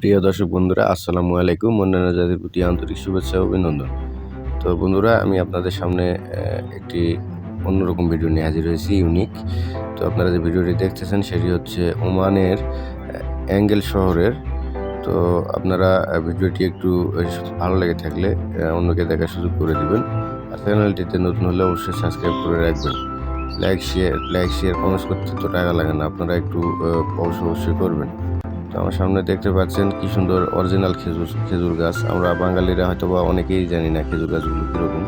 প্রিয় দর্শক বন্ধুরা, আসসালামু আলাইকুম। অন্যান্য জাতির প্রতি আন্তরিক শুভেচ্ছা অভিনন্দন। তো বন্ধুরা, আমি আপনাদের সামনে একটি অন্যরকম ভিডিও নিয়ে হাজির হয়েছি ইউনিক তো আপনারা যে ভিডিওটি দেখতেছেন, সেটি হচ্ছে ওমানের অ্যাঙ্গেল শহরের। তো আপনারা ভিডিওটি একটু ভালো লেগে থাকলে অন্যকে দেখার সুযোগ করে দিবেন। আর চ্যানেলটিতে নতুন হলে অবশ্যই সাবস্ক্রাইব করে রাখবেন। Like share like share comments করতে তো টাকা লাগে না। আপনারা একটু অবশ্যই অবশ্যই করবেন। তো আমার সামনে দেখতে পাচ্ছেন কি সুন্দর অরিজিনাল খেজুর খেজুর গাছ। আমরা বাঙালিরা হয়তো বা অনেকেই জানি না খেজুর গাছগুলো কীরকম।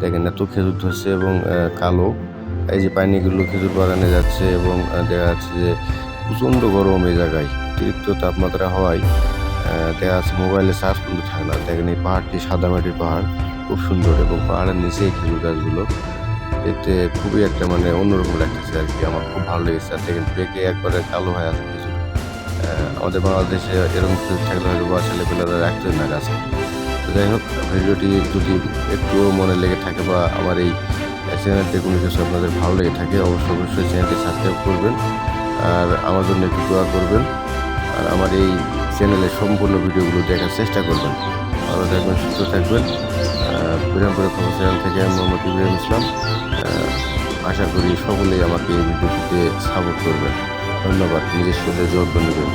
দেখেন এত খেজুর ধরছে এবং কালো। এই যে পানিগুলো খেজুর বাগানে যাচ্ছে এবং দেখা যাচ্ছে যে প্রচণ্ড গরম এই জায়গায়। অতিরিক্ত তাপমাত্রা হওয়ায় দেখা যাচ্ছে মোবাইলে চার্জ কিন্তু থাকে না। দেখেন এই পাহাড়টি সাদা মাটির পাহাড়, খুব সুন্দর এবং পাহাড়ের নিচেই খেজুর গাছগুলো। দেখতে খুবই একটা মানে অন্যরকম লাগতেছে আর কি। আমার খুব ভালো লেগেছে। আর দেখেন পেকে একবারে কালো হয়ে আছে। আমাদের বাংলাদেশে এরকম কিছু থাকলে হয়তো বা ছেলেপেলেরা রাখতেন না গাছে তো যাই হোক, ভিডিওটি যদি একটুও মনে লেগে থাকে বা আমার এই চ্যানেলটি কোনো কিছু আপনাদের ভালো লেগে থাকে, অবশ্যই অবশ্যই চ্যানেলটি সাবস্ক্রাইব করবেন আর আমার জন্য একটু দোয়া করবেন। আর আমার এই চ্যানেলের সম্পূর্ণ ভিডিওগুলো দেখার চেষ্টা করবেন। ভালো থাকবেন, সুস্থ থাকবেন। বিরামপুরের খবর চ্যানেল থেকে আমি মোহাম্মদ ইব্রাহিম ইসলাম। আশা করি সকলেই আমাকে এই ভিডিওটিতে সাপোর্ট করবেন। ধন্যবাদ। নিজের সাথে যোগ্য নেবেন